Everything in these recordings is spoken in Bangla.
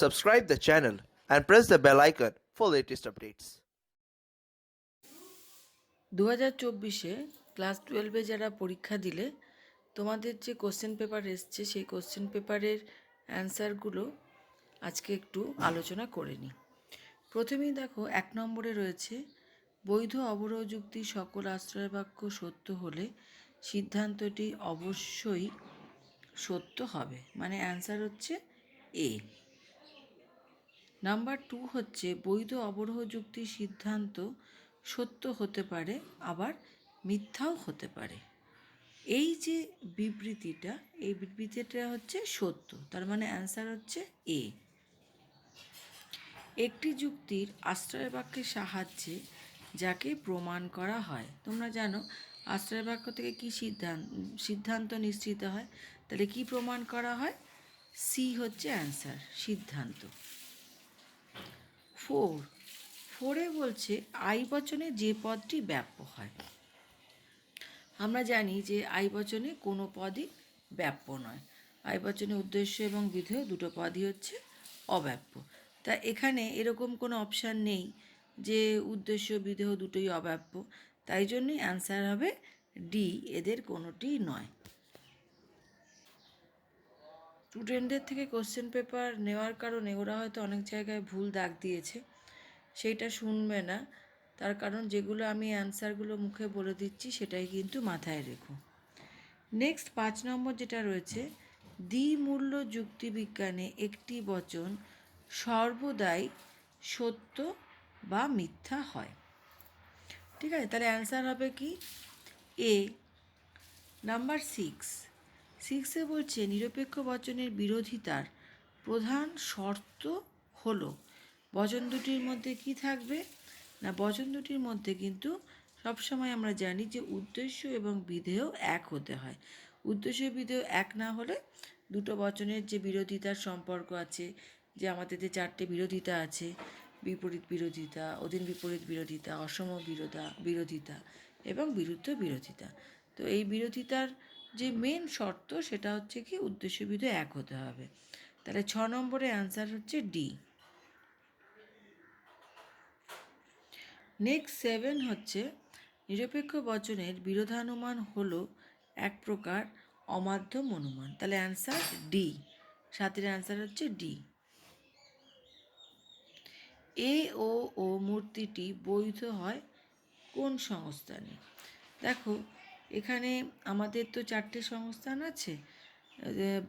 subscribe the channel and press the bell icon for latest updates. দু হাজার চব্বিশে ক্লাস টুয়েলভে যারা পরীক্ষা দিলে, তোমাদের যে কোশ্চেন পেপার এসছে, সেই কোশ্চেন পেপারের অ্যান্সারগুলো আজকে একটু আলোচনা করে নিই। প্রথমেই দেখো, এক নম্বরে রয়েছে, বৈধ অবরোহ যুক্তি সকল আশ্রয় বাক্য সত্য হলে সিদ্ধান্তটি অবশ্যই সত্য হবে। মানে অ্যান্সার হচ্ছে এ নাম্বার টু হচ্ছে বৈধ অবরোহ যুক্তি সিদ্ধান্ত সত্য হতে পারে, আবার মিথ্যাও হতে পারে। এই যে বিবৃতিটা, এই বিবৃতিটা হচ্ছে সত্য, তার মানে অ্যান্সার হচ্ছে এ একটি যুক্তির আশ্রয় বাক্যের সাহায্যে যাকে প্রমাণ করা হয়, তোমরা জানো আশ্রয় বাক্য থেকে কি সিদ্ধান্ত সিদ্ধান্ত নিশ্চিত হয়? তাহলে কি প্রমাণ করা হয়? সি হচ্ছে অ্যান্সার সিদ্ধান্ত। ফোর। ফোরে বলছে, আই বচনে যে পদটি ব্যাপ্য হয়। আমরা জানি যে আই বচনে কোনো পদই ব্যাপ্য নয়। আই বচনে উদ্দেশ্য এবং বিধেয় দুটো পদই হচ্ছে অব্যাপ্য। তা এখানে এরকম কোনো অপশান নেই যে উদ্দেশ্য, বিধেয় দুটোই অব্যাপ্য। তাই জন্যই অ্যান্সার হবে ডি, এদের কোনোটি নয়। স্টুডেন্টদের থেকে কোশ্চেন পেপার নেওয়ার কারণে ওরা হয়তো অনেক জায়গায় ভুল দাগ দিয়েছে। সেইটা শুনবে না। তার কারণ যেগুলো আমি অ্যান্সারগুলো মুখে বলে দিচ্ছি, সেটাই কিন্তু মাথায় রেখো। নেক্সট পাঁচ নম্বর যেটা রয়েছে, দ্বিমূল্য যুক্তিবিজ্ঞানে একটি বচন সর্বদাই সত্য বা মিথ্যা হয়। ঠিক আছে? তাহলে অ্যান্সার হবে কি? এ নাম্বার সিক্স সিক্সে বলছে, নিরপেক্ষ বচনের বিরোধিতার প্রধান শর্ত হলো, বচন দুটির মধ্যে কি থাকবে? না, বচন দুটির মধ্যে কিন্তু সবসময় আমরা জানি যে উদ্দেশ্য এবং বিধেয় এক হতে হয়। উদ্দেশ্য বিধেয় এক না হলে দুটো বচনের যে বিরোধিতার সম্পর্ক আছে, যে আমাদের যে চারটে বিরোধিতা আছে, বিপরীত বিরোধিতা, অধীন বিপরীত বিরোধিতা, অসম বিরোধা, বিরোধিতা এবং বিরুদ্ধ বিরোধিতা, তো এই বিরোধিতার যে মেন শর্ত সেটা হচ্ছে কি উদ্দেশ্য বিধেয় এক হতে হবে। তাহলে ছ নম্বরে অ্যান্সার হচ্ছে ডি নেক্সট সেভেন হচ্ছে, নিরপেক্ষ বচনের বিরোধানুমান হল এক প্রকার অমাধ্যম অনুমান। তাহলে অ্যান্সার ডি সাতের অ্যান্সার হচ্ছে ডি এ ও ও মূর্তিটি বৈধ হয় কোন সংস্থানে? দেখো এখানে আমাদের তো চারটে সংস্থান আছে।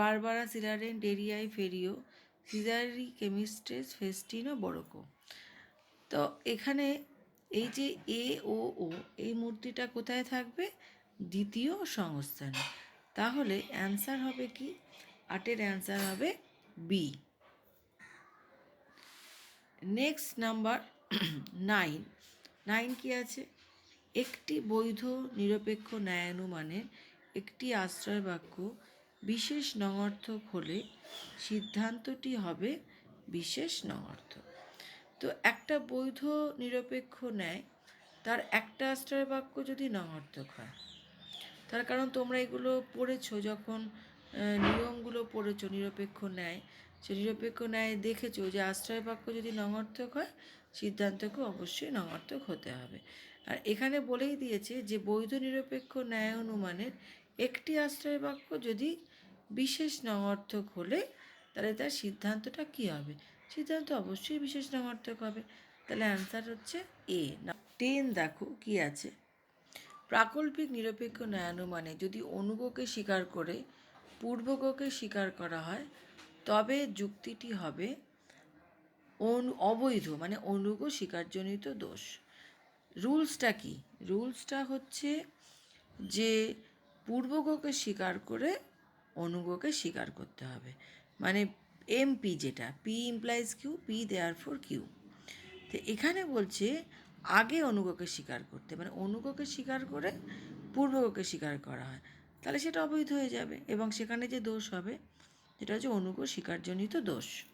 Barbara Celarent Darii, Ferio, Cesare, Camestres, Festino Baroco. তো এখানে এই যে এ ও ও, এই মূর্তিটা কোথায় থাকবে? দ্বিতীয় সংস্থানে। তাহলে অ্যান্সার হবে কি? আটের অ্যান্সার হবে B. Next number nine. Nine কি আছে? একটি বৈধ নিরপেক্ষ ন্যায়ানুমানের একটি আশ্রয় বাক্য বিশেষ নঙর্থক হলে সিদ্ধান্তটি হবে বিশেষ নঙর্থক। তো একটা বৈধ নিরপেক্ষ ন্যায়, তার একটা আশ্রয় বাক্য যদি নঙর্থক হয়, তার কারণ তোমরা এগুলো পড়েছো, যখন নিয়মগুলো পড়েছো নিরপেক্ষ ন্যায়, সে নিরপেক্ষ ন্যায় দেখেছ যে আশ্রয় বাক্য যদি নঙর্থক হয় সিদ্ধান্তকে অবশ্যই নঙর্থক হতে হবে। আর এখানে বলেই দিয়েছে যে বৈধ নিরপেক্ষ ন্যায় অনুমানের একটি আশ্রয় বাক্য যদি বিশেষ নঙর্থক হলে, তাহলে তার সিদ্ধান্তটা কী হবে? সিদ্ধান্ত অবশ্যই বিশেষ নঙর্থক হবে। তাহলে অ্যান্সার হচ্ছে এ না টেন দেখো কি আছে। প্রাকল্পিক নিরপেক্ষ ন্যায়ানুমানে যদি অনুগকে স্বীকার করে, পূর্বগকে স্বীকার করা হয়, তবে যুক্তিটি হবে অবৈধ মানে অনুগ স্বীকারজনিত দোষ। রুলসটা কি? রুলসটা হচ্ছে যে পূর্বগকে স্বীকার করে অনুগকে স্বীকার করতে হবে। মানে এমপি যেটা P implies Q P therefore Q তো এখানে বলছে আগে অনুগকে স্বীকার করতে মানে অনুগকে স্বীকার করে পূর্বগকে স্বীকার করা হয়। তাহলে সেটা অবৈধ হয়ে যাবে এবং সেখানে যে দোষ হবে, সেটা হচ্ছে অনুগ স্বীকারজনিত দোষ।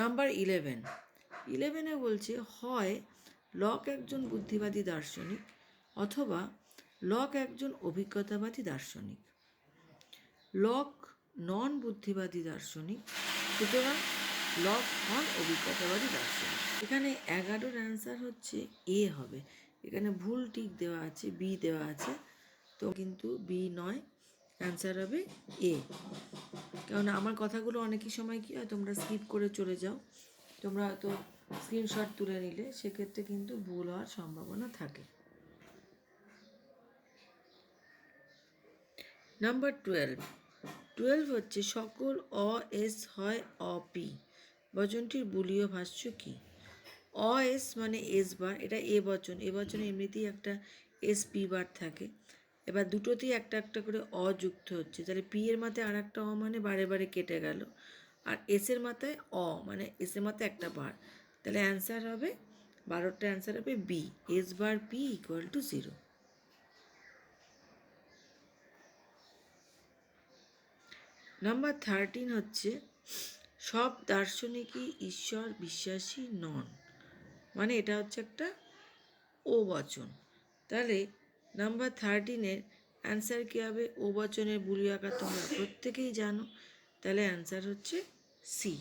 নাম্বার ইলেভেন ইলেভেনে বলছে, হয় লক একজন বুদ্ধিবাদী দার্শনিক অথবা লক একজন অভিজ্ঞতাবাদী দার্শনিক। লক নন বুদ্ধিবাদী দার্শনিক, সুতরাং লক হন অভিজ্ঞতাবাদী দার্শনিক। এখানে এগারোর অ্যান্সার হচ্ছে এ হবে। এখানে ভুল টিক দেওয়া আছে বি দেওয়া আছে, তো কিন্তু বি নয় অ্যান্সার হবে এ কারণ আমার কথাগুলো অনেকই সময় কি হয়, তোমরা স্কিপ করে চলে যাও। তোমরা হয়তো স্ক্রিনশট তুলে নিলে, সেক্ষেত্রে কিন্তু ভুল হওয়ার সম্ভাবনা থাকে। নাম্বার টুয়েলভ টুয়েলভ হচ্ছে, সকল অ, এস, হয়, অ, পি। বচনটির বুলীয় ভাষ্য কি? অ, এস মানে এস বার, এটা এ বচন। এ বচনে এমনিতেই একটা এস পি বার থাকে। এবার দুটোতেই একটা একটা করে অ যুক্ত হচ্ছে। তাহলে পি এর মাথায় আর একটা অ মানে বারে বারে কেটে গেল। আর এস এর মাথায় অ মানে এস এর মাথায় একটা বার। তাহলে অ্যান্সার হবে, বারোটা অ্যান্সার হবে B S bar P equal to zero number thirteen হচ্ছে, সব দার্শনিকই ঈশ্বর বিশ্বাসী নন। মানে এটা হচ্ছে একটা ও বচন তাহলে নাম্বার থার্টিনের অ্যান্সার কী হবে? ও বচনের বুলি আকার তোমরা প্রত্যেকেই জানো। তাহলে অ্যান্সার হচ্ছে সি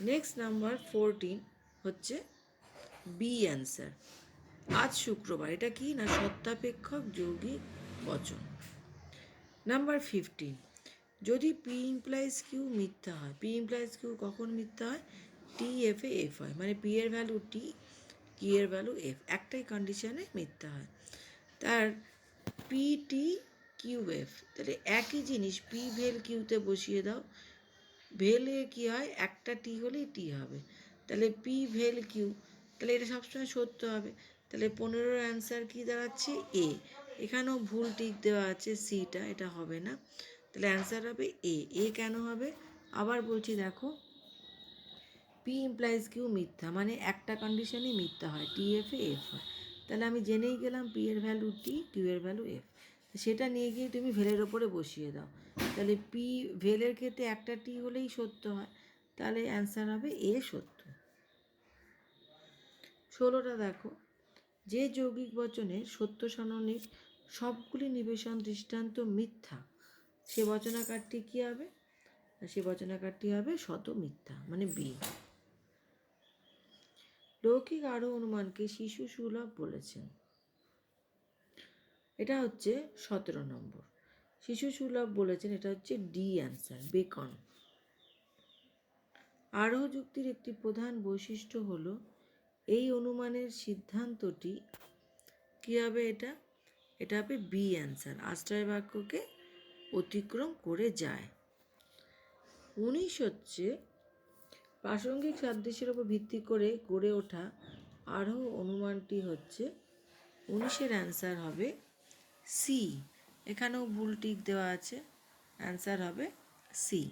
নেক্সট নাম্বার ফোরটিন হচ্ছে বি অ্যান্সার আজ শুক্রবার, এটা কি না সত্যাপেক্ষক যৌগিক বচন? নাম্বার ফিফটিন যদি পি ইমপ্লাইজ কিউ মিথ্যা হয় পি ইমপ্লাইজ কিউ কখন মিথ্যা হয়? টি এফ এ এফ হয় মানে পি এর ভ্যালু টি কি এর ভ্যালু এফ একটাই কন্ডিশনে মিথ্যা হয়। তার পি টি কিউ এফ তাহলে একই জিনিস পি ভেল কিউতে বসিয়ে দাও। ভেলে কি হয়? একটা টি হলেই টি হবে। তাহলে পি ভেল কিউ তাহলে এটা সবসময় সত্য হবে। তাহলে পনেরোর অ্যান্সার কি দাঁড়াচ্ছে? এ এখানেও ভুল টিক দেওয়া আছে সিটা এটা হবে না। তাহলে অ্যান্সার হবে এ এ কেন হবে? আবার বলছি দেখো পি ইমপ্লাইজ কিউ মিথ্যা মানে একটা কন্ডিশনই মিথ্যা হয় টি এফ এ এফ হয়। তাহলে আমি জেনেই গেলাম পি এর ভ্যালু টি কিউ এর ভ্যালু এফ সেটা নিয়ে গিয়ে তুমি ভেলের ওপরে বসিয়ে দাও। তাহলে পি ভেলের ক্ষেত্রে একটা টি হলেই সত্য হয়। তাহলে অ্যান্সার হবে এ সত্য। ষোলোটা দেখো। যে যৌগিক বচনের সত্য সননের সবগুলি নিবেশন দৃষ্টান্ত মিথ্যা, সে বচনাকারটি কী হবে? সে বচনাকারটি হবে শত মিথ্যা মানে বি লৌকিক আরও অনুমানকে শিশু সুলভ বলেছেন। এটা হচ্ছে সতেরো নম্বর। শিশু সুলভ বলেছেন, এটা হচ্ছে ডি অ্যান্সার, বেকন। আরোহ যুক্তির একটি প্রধান বৈশিষ্ট্য হল, এই অনুমানের সিদ্ধান্তটি কী হবে এটা? এটা হবে বি অ্যান্সার আশ্রয় বাক্যকে অতিক্রম করে যায়। উনিশ হচ্ছে প্রাসঙ্গিক সাদৃশ্যের উপর ভিত্তি করে গড়ে ওঠা আরও অনুমানটি হচ্ছে, উনিশের অ্যান্সার হবে সি এখানেও ভুল টিক দেওয়া আছে, অ্যান্সার হবে সি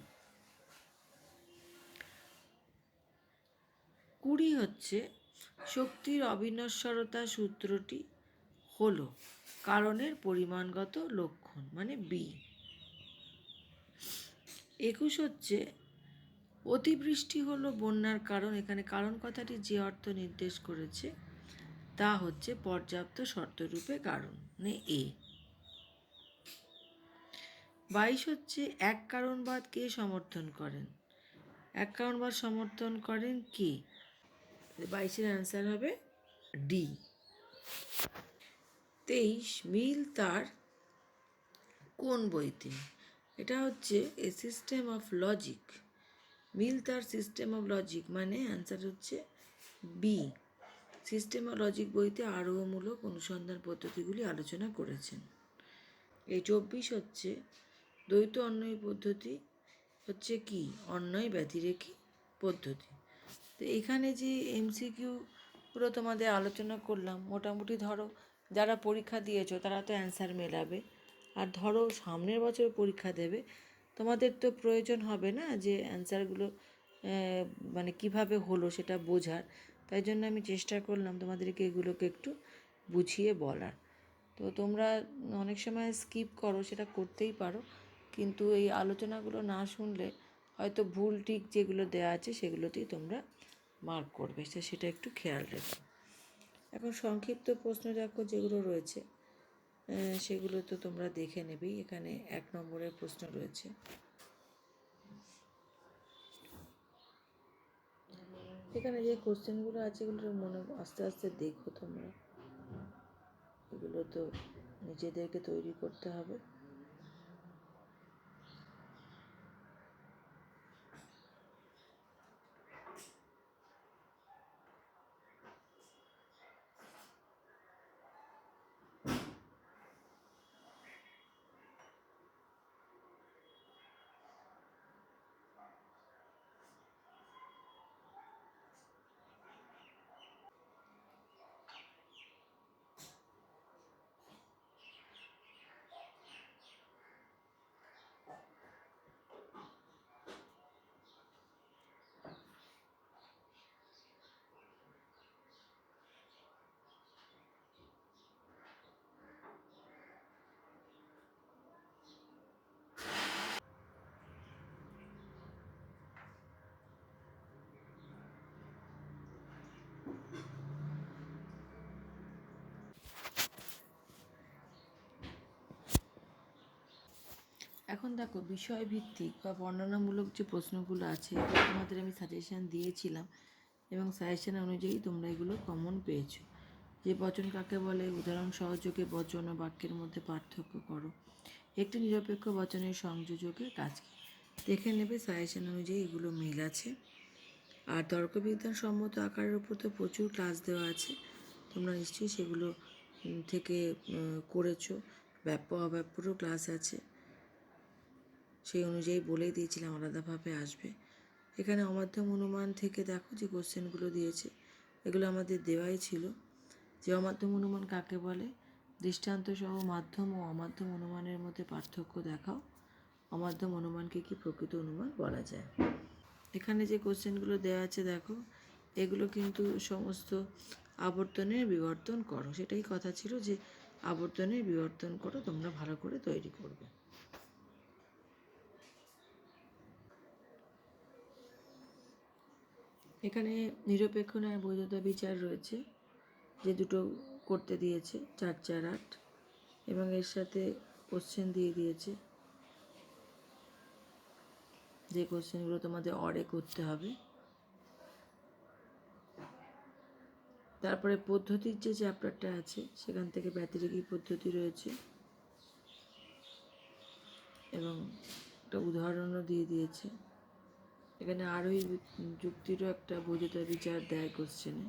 কুড়ি হচ্ছে, শক্তির অবিনশ্বরতা সূত্রটি হলো কারণের পরিমাণগত লক্ষণ মানে বি একুশ হচ্ছে অতিবৃষ্টি হলো বন্যার কারণ। এখানে কারণ কথাটি যে অর্থ নির্দেশ করেছে, তা হচ্ছে পর্যাপ্ত শর্তরূপে কারণ। মানে এ। বাইশ হচ্ছে এক কারণবাদ কে সমর্থন করেন? এক কারণবাদ সমর্থন করেন কে? বাইশের অ্যান্সার হবে ডি তেইশ মিল তার কোন বইতে? এটা হচ্ছে এ সিস্টেম অফ লজিক মিল তার সিস্টেম অফ লজিক মানে অ্যান্সার হচ্ছে বি সিস্টেম অফ লজিক বইতে আরোহমূলক অনুসন্ধান পদ্ধতিগুলি আলোচনা করেছেন। এই চব্বিশ হচ্ছে দ্বৈত অন্যয় পদ্ধতি হচ্ছে কি? অন্যয় ব্যতিরেখী পদ্ধতি। তো এখানে যে এমসিকিউগুলো তোমাদের আলোচনা করলাম, মোটামুটি ধরো যারা পরীক্ষা দিয়েছ তারা তো অ্যান্সার মেলাবে। আর ধরো সামনের বছর পরীক্ষা দেবে তোমাদের তো প্রয়োজন হবে না যে অ্যান্সারগুলো মানে কীভাবে হলো সেটা বোঝার। তাই জন্য আমি চেষ্টা করলাম তোমাদেরকে এগুলোকে একটু বুঝিয়ে বলার। তো তোমরা অনেক সময় স্কিপ করো, সেটা করতেই পারো। কিন্তু এই আলোচনাগুলো না শুনলে হয়তো ভুল ঠিক যেগুলো দেওয়া আছে সেগুলোতেই তোমরা মার্ক করবে। সেটা একটু খেয়াল রেখো। এখন সংক্ষিপ্ত প্রশ্ন দেখো যেগুলো রয়েছে। সেগুলো তো তোমরা দেখে নেবেই। এখানে এক নম্বরের প্রশ্ন রয়েছে। এখানে যে কোশ্চেনগুলো আছে, এগুলো মনে, আস্তে আস্তে দেখো তোমরা। এগুলো তো নিজেদেরকে তৈরি করতে হবে। এখন দেখো বিষয় ভিত্তিক বা বর্ণনামূলক যে প্রশ্নগুলো আছে তোমাদের আমি সাজেশন দিয়েছিলাম এবং সাজেশন অনুযায়ী তোমরা এগুলো কমন পেয়েছ। যে বচন কাকে বলে? উদাহরণ সহযোগে বচন ও বাক্যের মধ্যে পার্থক্য করো। একটি নিরপেক্ষ বচনের সংযোজকের কাজ দেখে নেবে সাজেশন অনুযায়ী এগুলো মিল আছে। আর তর্কবিজ্ঞান সম্মত আকারের উপর তো প্রচুর ক্লাস দেওয়া আছে। তোমরা নিশ্চয়ই সেগুলো থেকে করেছ। ব্যাপ্য অব্যাপ্যরও ক্লাস আছে। সেই অনুযায়ী বলেই দিয়েছিলাম আলাদাভাবে আসবে। এখানে অমাধ্যম অনুমান থেকে দেখো যে কোশ্চেনগুলো দিয়েছে। এগুলো আমাদের দেওয়াই ছিল। যে অমাধ্যম অনুমান কাকে বলে? দৃষ্টান্ত সহ মাধ্যম ও অমাধ্যম অনুমানের মধ্যে পার্থক্য দেখাও। অমাধ্যম অনুমানকে কি প্রকৃত অনুমান বলা যায়? এখানে যে কোশ্চেনগুলো দেওয়া আছে দেখো, এগুলো কিন্তু সমস্ত আবর্তনের বিবর্তন করো। সেটাই কথা ছিল যে আবর্তনের বিবর্তন করো, তোমরা ভালো করে তৈরি করবে। এখানে নিরপেক্ষ ন্যায় বৈধতা বিচার রয়েছে, যে দুটো করতে দিয়েছে, চার চার আট, এবং এর সাথে কোশ্চেন দিয়ে দিয়েছে যে কোশ্চেনগুলো তোমাদের অরে করতে হবে। তারপরে পদ্ধতির যে চ্যাপ্টারটা আছে, সেখান থেকে ব্যতিরেকী পদ্ধতি রয়েছে, এবং একটা উদাহরণও দিয়ে দিয়েছে। এখানে আরোই যুক্তিরও একটা বৈধতা বিচার দেয় কোশ্চেনে